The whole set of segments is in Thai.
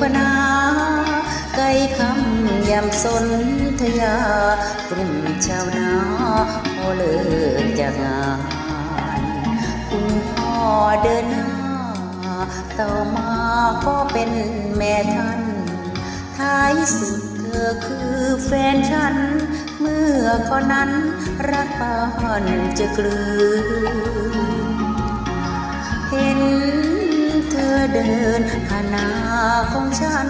พนา ไก่คำยำสนทยากลุ่มชาวนาพอเลิกจากงาน คุณพ่อเดินหน้าต่อมาก็เป็นแม่ท่าน ท้ายสุดเธอคือแฟนฉัน เมื่อก่อนนั้นรักบ้านจะกลืนเห็น เดินผ่านหน้าของฉัน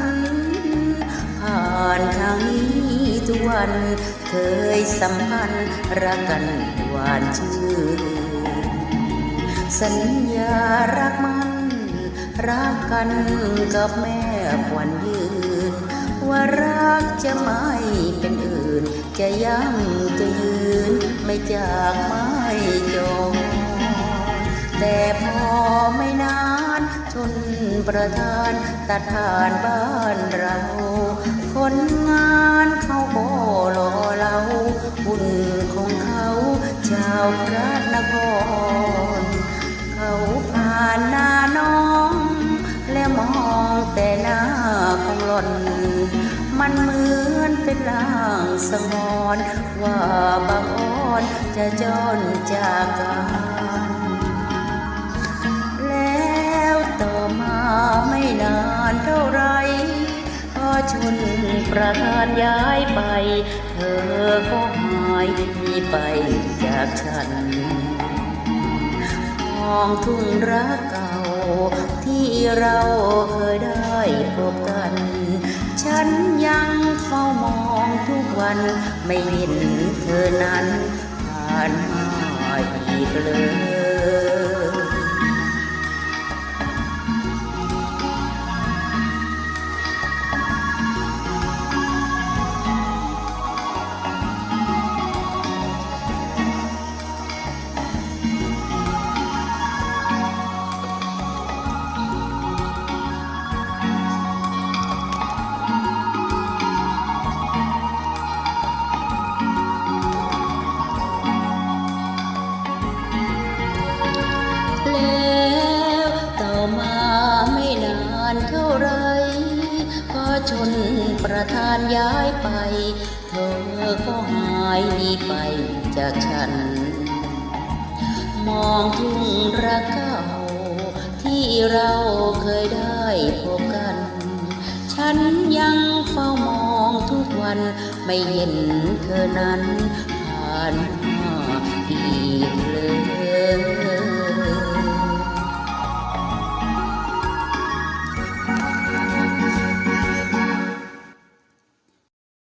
ผ่านทางนี้ทุกวัน เคยสัมพันธ์รักกันหวานชื่นสัญญารักมัน รักกันกับแม่ควันยืน ว่ารักจะไม่เป็นอื่น จะยั่งจะยืน ไม่จากไม่จองแต่พอไม่ ชนประทานตัดผ่านบ้านเรา คนงานเขาก็รอเราบุญของเขาชาวพระนคร เขาผ่านหน้าน้อง และมองแต่หน้าของหล่อน มันเหมือนเป็นลางสงอนว่าบางอ้อนจะจนจากกัน ชนประธานย้ายไป เธอก็หายไปจากฉันมองทุ่งรักเก่า ที่เราเคยได้พบกัน ฉันยังเฝ้ามองทุกวันไม่เห็นเธอนั้นผ่านมาอีกเลย ประธานย้ายไป เธอก็หายหนีไปจากฉัน มองทุ่งรักเก่า ที่เราเคยได้พบกัน ฉันยังเฝ้ามองทุกวันไม่เห็นเธอนั้นผ่านมาอีกเลย